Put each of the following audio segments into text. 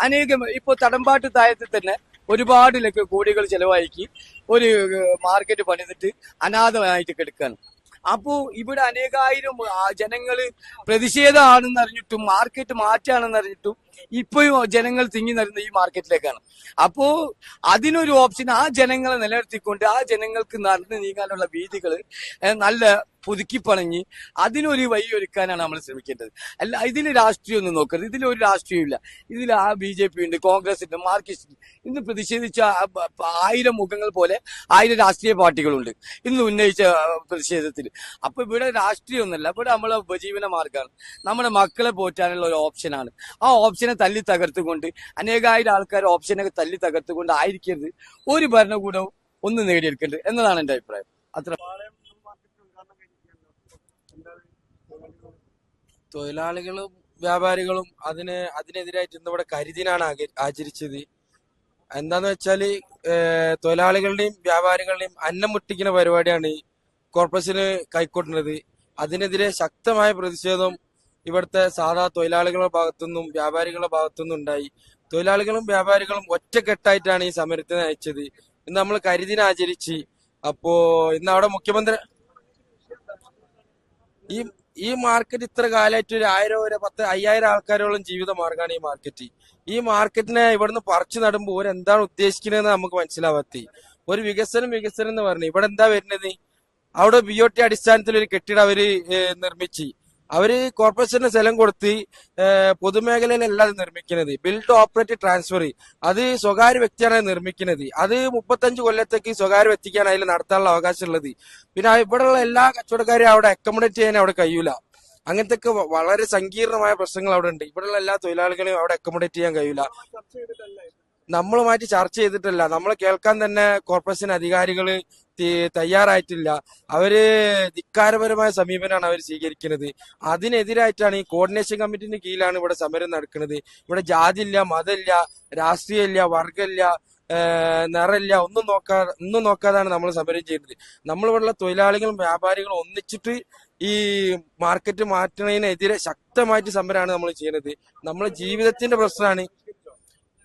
അനേകം ഇപ്പോൾ തടമ്പാട്ട് താഴത്തിൽ തന്നെ ഒരുപാട് ലക്ഷം കോടികൾ ചെലവാക്കി ഒരു മാർക്കറ്റ് പണിതിട്ട് അനാഥമായിട്ട് കിടക്കുകയാണ് അപ്പോ ഇവിടെ അനേകായിരം ജനങ്ങൾ പ്രതിഷേധമാണെന്ന് അറിഞ്ഞിട്ടും മാർക്കറ്റ് മാറ്റാണെന്ന് അറിഞ്ഞിട്ടും ഇപ്പോഴും ജനങ്ങൾ തിങ്ങി നിരുന്ന ഈ മാർക്കറ്റിലേക്കാണ്. അപ്പോ അതിനൊരു ഓപ്ഷൻ ആ ജനങ്ങളെ നിലനിർത്തിക്കൊണ്ട് ആ ജനങ്ങൾക്ക് നടന്നു നീങ്ങാനുള്ള വീതികൾ നല്ല പുതുക്കി പണഞ്ഞ് അതിനൊരു വഴി ഒരുക്കാനാണ് നമ്മൾ ശ്രമിക്കേണ്ടത്. അല്ല ഇതിൽ രാഷ്ട്രീയം ഒന്നും നോക്കരുത് ഇതിലൊരു രാഷ്ട്രീയമില്ല ഇതിൽ ആ ബി ജെ പി ഉണ്ട് കോൺഗ്രസ് ഉണ്ട് മാർക്സിസ്റ്റ്. ഇന്ന് പ്രതിഷേധിച്ച ആയിരം മുഖങ്ങൾ പോലെ ആയിരം രാഷ്ട്രീയ പാർട്ടികളുണ്ട് ഇന്ന് ഉന്നയിച്ച പ്രതിഷേധത്തിൽ. അപ്പൊ ഇവിടെ രാഷ്ട്രീയം ഒന്നല്ല ഇവിടെ നമ്മളെ ഉപജീവന മാർഗമാണ് നമ്മുടെ മക്കളെ പോറ്റാനുള്ള ഒരു ഓപ്ഷനാണ്. ആ ഓപ്ഷനെ തല്ലി തകർത്തുകൊണ്ട് അനേകായിരം ആൾക്കാർ ഓപ്ഷനെ തല്ലി തകർത്തുകൊണ്ട് ആയിരിക്കരുത്. ഒരു ഭരണകൂടവും ഒന്ന് നേടിയെടുക്കേണ്ടത് എന്നതാണ് എന്റെ അഭിപ്രായം. അത്ര. തൊഴിലാളികളും വ്യാപാരികളും അതിന് അതിനെതിരായിട്ട് ഇന്നിവിടെ കരിദിനാണ് ആക- ആചരിച്ചത്. എന്താന്ന് വെച്ചാൽ തൊഴിലാളികളുടെയും വ്യാപാരികളുടെയും അന്നം മുട്ടിക്കുന്ന പരിപാടിയാണ് കോർപ്പറേഷന് കൈക്കൊണ്ടുന്നത് അതിനെതിരെ ശക്തമായ പ്രതിഷേധം ഇവിടുത്തെ സാധാ തൊഴിലാളികളുടെ ഭാഗത്തുനിന്നും വ്യാപാരികളുടെ ഭാഗത്തുനിന്നും ഉണ്ടായി. തൊഴിലാളികളും വ്യാപാരികളും ഒറ്റക്കെട്ടായിട്ടാണ് ഈ സമരത്തിന് നയിച്ചത്. ഇന്ന് നമ്മൾ കരിദിനം ആചരിച്ച് അപ്പോ ഇന്ന് അവിടെ മുഖ്യമന്ത്രി ഈ ഈ മാർക്കറ്റ് ഇത്ര കാലമായിട്ട് ഒരു ആയിരം ഒരു പത്ത് അയ്യായിരം ആൾക്കാരോളം ജീവിത മാർഗമാണ് ഈ മാർക്കറ്റ് ഈ മാർക്കറ്റിനെ ഇവിടുന്ന് പറിച്ചു നടുമ്പോൾ ഒരു എന്താണ് ഉദ്ദേശിക്കുന്നതെന്ന് നമുക്ക് മനസ്സിലാവാത്തി. ഒരു വികസനം വികസനം എന്ന് പറഞ്ഞു. ഇവിടെ എന്താ വരുന്നത്? അവിടെ ബി ഒ ടി അടിസ്ഥാനത്തിൽ ഒരു കെട്ടിടം അവർ നിർമ്മിച്ച്. അവർ കോർപ്പറേഷന് സ്ഥലം കൊടുത്ത് പൊതുമേഖലയിലല്ലാതെ നിർമ്മിക്കുന്നത്. ബിൽഡ് ഓപ്പറേറ്റ് ട്രാൻസ്ഫർ അത് സ്വകാര്യ വ്യക്തിയാണ് നിർമ്മിക്കുന്നത്. അത് മുപ്പത്തഞ്ച് കൊല്ലത്തേക്ക് സ്വകാര്യ വ്യക്തിക്കാണ് അതിൽ നടത്താനുള്ള അവകാശം ഉള്ളത് പിന്നെ ഇവിടെയുള്ള എല്ലാ കച്ചവടക്കാരെയും അവിടെ അക്കോമഡേറ്റ് ചെയ്യാൻ അവിടെ കഴിയൂല. അങ്ങനത്തെ വളരെ സങ്കീർണമായ പ്രശ്നങ്ങൾ അവിടെ ഉണ്ട്. ഇവിടെയുള്ള എല്ലാ തൊഴിലാളികളെയും അവിടെ അക്കോമഡേറ്റ് ചെയ്യാൻ കഴിയൂല. നമ്മളുമായിട്ട് ചർച്ച ചെയ്തിട്ടില്ല. നമ്മളെ കേൾക്കാൻ തന്നെ കോർപ്പറേഷൻ അധികാരികൾ തയ്യാറായിട്ടില്ല. അവർ ധിക്കാരപരമായ സമീപനമാണ് അവർ സ്വീകരിക്കുന്നത്. അതിനെതിരായിട്ടാണ് ഈ കോർഡിനേഷൻ കമ്മിറ്റിന് കീഴിലാണ് ഇവിടെ സമരം നടക്കുന്നത്. ഇവിടെ ജാതിയില്ല മതമില്ല രാഷ്ട്രീയമില്ല വർഗമില്ല നിറയില്ല ഒന്നും നോക്കാ ഒന്നും നോക്കാതാണ് നമ്മൾ സമരം ചെയ്യുന്നത്. നമ്മളിവിടെ ഇവിടെയുള്ള തൊഴിലാളികളും വ്യാപാരികളും ഒന്നിച്ചിട്ട് ഈ മാർക്കറ്റ് മാറ്റുന്നതിനെതിരെ ശക്തമായിട്ട് സമരമാണ് നമ്മൾ ചെയ്യുന്നത്. നമ്മളെ ജീവിതത്തിന്റെ പ്രശ്നമാണ്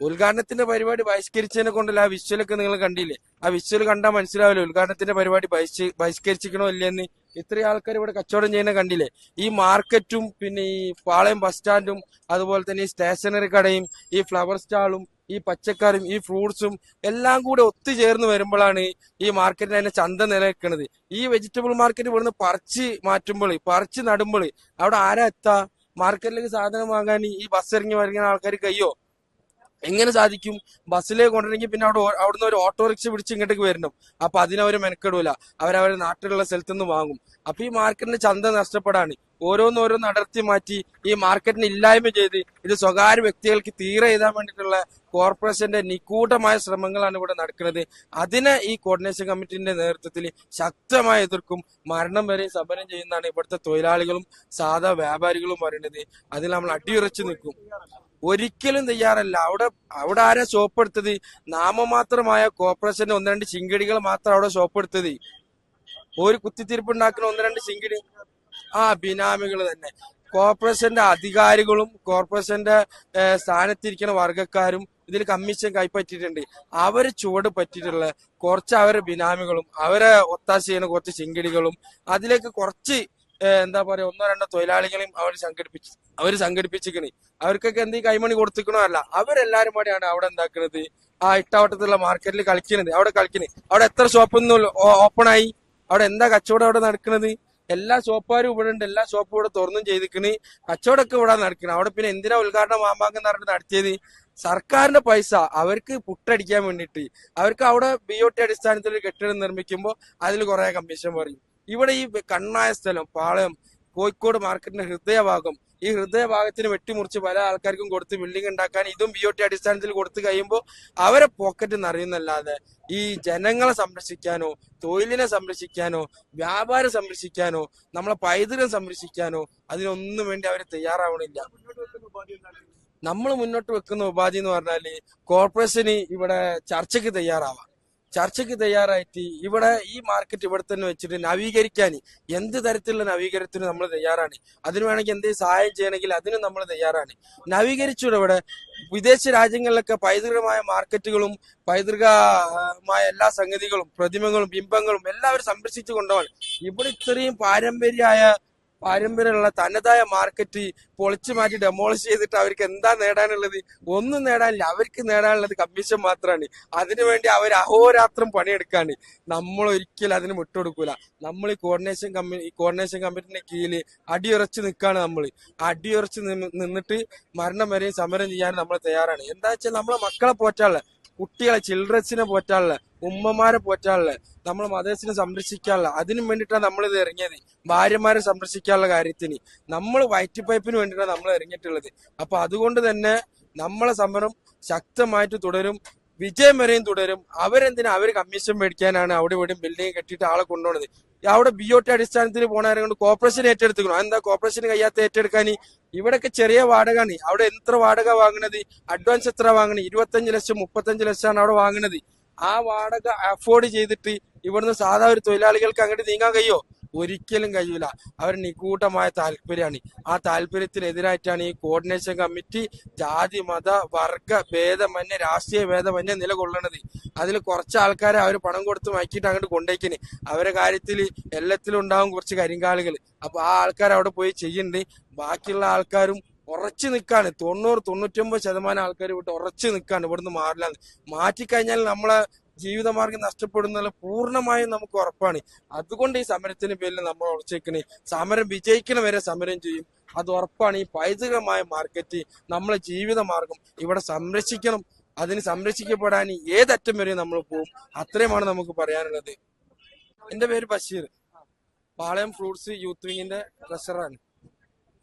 ഉദ്ഘാടനത്തിന്റെ പരിപാടി ബഹിഷ്കരിച്ചതിനെ കൊണ്ടല്ല ആ വിഷ്വലൊക്കെ നിങ്ങൾ കണ്ടില്ലേ? ആ വിഷ്വൽ കണ്ടാൽ മനസ്സിലാവില്ല? ഉദ്ഘാടനത്തിന്റെ പരിപാടി ബഹിഷ്ക- ബഹിഷ്കരിച്ചിക്കണോ ഇല്ലെന്ന്? ഇത്രയും ആൾക്കാർ ഇവിടെ കച്ചവടം ചെയ്യുന്ന കണ്ടില്ലേ? ഈ മാർക്കറ്റും പിന്നെ ഈ പാളയം ബസ് സ്റ്റാൻഡും അതുപോലെ തന്നെ ഈ സ്റ്റേഷനറി കടയും ഈ ഫ്ലവർ സ്റ്റാളും ഈ പച്ചക്കറിയും ഈ ഫ്രൂട്ട്സും എല്ലാം കൂടെ ഒത്തുചേർന്ന് വരുമ്പോഴാണ് ഈ മാർക്കറ്റിന് അതിന്റെ ചന്ത നിലനിൽക്കുന്നത് ഈ വെജിറ്റബിൾ മാർക്കറ്റ് ഇവിടുന്ന് പറിച്ച് മാറ്റുമ്പോൾ പറിച്ച് നടുമ്പോൾ അവിടെ ആരാ എത്താ? മാർക്കറ്റിലേക്ക് സാധനം വാങ്ങാൻ ഈ ബസ് ഇറങ്ങി വരുന്ന ആൾക്കാർ കയ്യോ? എങ്ങനെ സാധിക്കും? ബസ്സിലേക്ക് കൊണ്ടുവരണമെങ്കിൽ പിന്നെ അവിടെ അവിടുന്ന് ഒരു ഓട്ടോറിക്ഷ പിടിച്ച് ഇങ്ങോട്ടേക്ക് വരണം. അപ്പൊ അതിനവർ മെനക്കെടൂല. അവരവരുടെ നാട്ടിലുള്ള സ്ഥലത്ത് നിന്ന് വാങ്ങും. അപ്പൊ ഈ മാർക്കറ്റിന്റെ ചന്ത നഷ്ടപ്പെടാണ്. ഓരോന്നോരോന്ന് അടർത്തി മാറ്റി ഈ മാർക്കറ്റിന് ഇല്ലായ്മ ചെയ്ത് ഇത് സ്വകാര്യ വ്യക്തികൾക്ക് തീരെ എഴുതാൻ വേണ്ടിയിട്ടുള്ള കോർപ്പറേഷന്റെ നിഗൂഢമായ ശ്രമങ്ങളാണ് ഇവിടെ നടക്കുന്നത്. അതിനെ ഈ കോർഡിനേഷൻ കമ്മിറ്റിന്റെ നേതൃത്വത്തിൽ ശക്തമായി എതിർക്കും. മരണം വരെ സമരം ചെയ്യുന്നതാണ് ഇവിടുത്തെ തൊഴിലാളികളും സാധാ വ്യാപാരികളും പറയുന്നത്. അതിൽ നമ്മൾ അടിയുറച്ചു നിൽക്കും. ഒരിക്കലും തയ്യാറല്ല. അവിടെ അവിടെ ആരാ ഷോപ്പ് എടുത്തത് നാമമാത്രമായ കോർപ്പറേഷന്റെ ഒന്ന് രണ്ട് ചിങ്കടികൾ മാത്രം അവിടെ ഷോപ്പ് എടുത്തത് ഒരു കുത്തിത്തിരിപ്പ് ഉണ്ടാക്കുന്ന ഒന്ന് രണ്ട് ചിങ്കടി ആ ബിനാമികൾ തന്നെ. കോർപ്പറേഷന്റെ അധികാരികളും കോർപ്പറേഷന്റെ സ്ഥാനത്തിരിക്കുന്ന വർഗക്കാരും ഇതിൽ കമ്മീഷൻ കൈപ്പറ്റിയിട്ടുണ്ട്. അവർ ചുവട് പറ്റിയിട്ടുള്ള കുറച്ച് അവരെ ബിനാമികളും അവരെ ഒത്താശ ചെയ്യുന്ന കുറച്ച് ചിങ്കിടികളും അതിലേക്ക് കുറച്ച് എന്താ പറയാ ഒന്നോ രണ്ടോ തൊഴിലാളികളെയും അവർ സംഘടിപ്പിച്ചു അവർ സംഘടിപ്പിച്ചിക്കണ്. അവർക്കൊക്കെ എന്ത് കൈമണി കൊടുത്തിക്കണോ അല്ല. അവരെല്ലാരും കൂടെയാണ് അവിടെ എന്താക്കുന്നത് ആ ഇട്ടാവട്ടത്തുള്ള മാർക്കറ്റിൽ കളിക്കുന്നത് അവിടെ കളിക്കുന്നത് അവിടെ എത്ര ഷോപ്പ് ഓപ്പൺ ആയി അവിടെ എന്താ കച്ചവടം അവിടെ നടക്കുന്നത് എല്ലാ ഷോപ്പുകാരും ഇവിടെ ഉണ്ട്. എല്ലാ ഷോപ്പും ഇവിടെ തുറന്നും ചെയ്തിക്കണ്. കച്ചവടമൊക്കെ ഇവിടെ നടക്കണം. അവിടെ പിന്നെ എന്തിനാ ഉദ്ഘാടനം മാമ്പാങ്കം നടന്ന് നടത്തിയത്? സർക്കാരിന്റെ പൈസ അവർക്ക് പുട്ടടിക്കാൻ വേണ്ടിയിട്ട്. അവർക്ക് അവിടെ ബി ഒ ടി അടിസ്ഥാനത്തിൽ കെട്ടിടം നിർമ്മിക്കുമ്പോൾ അതിൽ കുറെ കമ്മീഷൻ പറയും. ഇവിടെ ഈ കണ്ണായ സ്ഥലം പാളയം കോഴിക്കോട് മാർക്കറ്റിന്റെ ഹൃദയഭാഗം ഈ ഹൃദയഭാഗത്തിന് വെട്ടിമുറിച്ച് പല ആൾക്കാർക്കും കൊടുത്ത് ബിൽഡിംഗ് ഉണ്ടാക്കാൻ ഇതും ബി ഒ ടി അടിസ്ഥാനത്തിൽ കൊടുത്തു കഴിയുമ്പോൾ അവരെ പോക്കറ്റ് നിറയുന്നല്ലാതെ ഈ ജനങ്ങളെ സംരക്ഷിക്കാനോ തൊഴിലിനെ സംരക്ഷിക്കാനോ വ്യാപാരം സംരക്ഷിക്കാനോ നമ്മളെ പൈതൃകം സംരക്ഷിക്കാനോ അതിനൊന്നും വേണ്ടി അവർ തയ്യാറാവണില്ല. നമ്മൾ മുന്നോട്ട് വെക്കുന്ന ഉപാധി എന്ന് പറഞ്ഞാൽ കോർപ്പറേഷന് ഇവിടെ ചർച്ചയ്ക്ക് തയ്യാറാവാം. ചർച്ചയ്ക്ക് തയ്യാറായിട്ട് ഇവിടെ ഈ മാർക്കറ്റ് ഇവിടെ തന്നെ വെച്ചിട്ട് നവീകരിക്കാൻ എന്ത് തരത്തിലുള്ള നവീകരണത്തിന് നമ്മൾ തയ്യാറാണ്? അതിന് വേണമെങ്കിൽ എന്തെങ്കിലും സഹായം ചെയ്യണമെങ്കിൽ അതിനും നമ്മൾ തയ്യാറാണ്. നവീകരിച്ചൂടെ ഇവിടെ? വിദേശ രാജ്യങ്ങളിലൊക്കെ പൈതൃകമായ മാർക്കറ്റുകളും പൈതൃകമായ എല്ലാ സംഗതികളും പ്രതിമകളും ബിംബങ്ങളും എല്ലാവരും സംരക്ഷിച്ചു കൊണ്ടുപോകാൻ ഇവിടെ ഇത്രയും പാരമ്പര്യമായ പാരമ്പര്യമുള്ള തനതായ മാർക്കറ്റ് പൊളിച്ചു മാറ്റി ഡെമോളിഷ് ചെയ്തിട്ട് അവർക്ക് എന്താ നേടാനുള്ളത്? ഒന്നും നേടാനില്ല. അവർക്ക് നേടാനുള്ളത് കമ്മീഷൻ മാത്രമാണ്. അതിനുവേണ്ടി അവർ അഹോരാത്രം പണിയെടുക്കാണ്. നമ്മൾ ഒരിക്കലും അതിന് വിട്ടുകൊടുക്കൂല. നമ്മൾ ഈ കോർഡിനേഷൻ കമ്മി ഈ കോർഡിനേഷൻ കമ്മിറ്റിന്റെ കീഴിൽ അടിയുറച്ച് നിൽക്കാണ് നമ്മൾ. അടിയുറച്ച് നിന്നിട്ട് മരണം വരെയും സമരം ചെയ്യാൻ നമ്മൾ തയ്യാറാണ്. എന്താ വെച്ചാൽ നമ്മളെ മക്കളെ പോറ്റാനുള്ള കുട്ടികളെ ചിൽഡ്രൻസിനെ പോറ്റാനുള്ള ഉമ്മമാരെ പോറ്റാനുള്ള നമ്മളെ മദേഴ്സിനെ സംരക്ഷിക്കാനുള്ള അതിനു വേണ്ടിയിട്ടാണ് നമ്മൾ ഇത് ഇറങ്ങിയത്. ഭാര്യമാരെ സംരക്ഷിക്കാനുള്ള കാര്യത്തിന്. നമ്മൾ വയറ്റ് പൈപ്പിന് വേണ്ടിയിട്ടാണ് നമ്മൾ ഇറങ്ങിയിട്ടുള്ളത്. അപ്പൊ അതുകൊണ്ട് തന്നെ നമ്മളെ സമരം ശക്തമായിട്ട് തുടരും. വിജയം വരെയും തുടരും. അവരെന്തിനാ? അവർ കമ്മീഷൻ മേടിക്കാനാണ് അവിടെ ഇവിടെയും ബിൽഡിംഗ് കെട്ടിയിട്ട് ആളെ കൊണ്ടുപോകുന്നത് അവിടെ ബി ഒ ടി അടിസ്ഥാനത്തിൽ പോണവരെ കൊണ്ട് കോർപ്പറേഷൻ ഏറ്റെടുത്തിക്കണം എന്താ കോർപ്പറേഷൻ കയ്യാത്ത ഏറ്റെടുക്കാൻ? ഇവിടൊക്കെ ചെറിയ വാടകയാണ് അവിടെ എത്ര വാടക വാങ്ങണത്? അഡ്വാൻസ് എത്ര വാങ്ങണത്? ഇരുപത്തഞ്ച് ലക്ഷം മുപ്പത്തഞ്ച് ലക്ഷമാണ് അവിടെ വാങ്ങണത്. ആ വാടക അഫോർഡ് ചെയ്തിട്ട് ഇവിടുന്ന് സാധാ ഒരു തൊഴിലാളികൾക്ക് അങ്ങോട്ട് നീങ്ങാൻ കഴിയോ? ഒരിക്കലും കഴിയൂല. അവർ നിഗൂഢമായ താല്പര്യമാണ്. ആ താല്പര്യത്തിനെതിരായിട്ടാണ് ഈ കോർഡിനേഷൻ കമ്മിറ്റി ജാതി മത വർഗ ഭേദമന്യേ രാഷ്ട്രീയ ഭേദമന്യേ നിലകൊള്ളണത്. അതിൽ കുറച്ച് ആൾക്കാരെ അവർ പണം കൊടുത്ത് മയക്കിയിട്ട് അങ്ങോട്ട് കൊണ്ടേക്കിന് അവരെ കാര്യത്തിൽ എല്ലാത്തിലും ഉണ്ടാവും കുറച്ച് കരിങ്കാളികൾ അപ്പൊ ആ ആൾക്കാർ അവിടെ പോയി ചെയ്യുന്നുണ്ട്. ബാക്കിയുള്ള ആൾക്കാരും ഉറച്ചു നിൽക്കാണ്. തൊണ്ണൂറ് തൊണ്ണൂറ്റൊമ്പത് ശതമാനം ആൾക്കാർ വിട്ട് ഉറച്ചു നിൽക്കാണ് ഇവിടുന്ന് മാറില്ല മാറ്റിക്കഴിഞ്ഞാൽ നമ്മളെ ജീവിതമാർഗം നഷ്ടപ്പെടുന്നുള്ള പൂർണമായും നമുക്ക് ഉറപ്പാണ്. അതുകൊണ്ട് ഈ സമരത്തിന് പേരിൽ നമ്മൾ ഉറച്ചേക്കണേ. സമരം വിജയിക്കണ വരെ സമരം ചെയ്യും. അത് ഉറപ്പാണ്. ഈ പൈതൃകമായ മാർക്കറ്റ് നമ്മളെ ജീവിതമാർഗം ഇവിടെ സംരക്ഷിക്കണം. അതിന് സംരക്ഷിക്കപ്പെടാൻ ഏതറ്റം വരെ നമ്മൾ പോകും അത്രയുമാണ് നമുക്ക് പറയാനുള്ളത്. എന്റെ പേര് ബഷീർ. പാളയം ഫ്രൂട്ട്സ് യൂത്ത് വിങ്ങിന്റെ ട്രഷറാണ്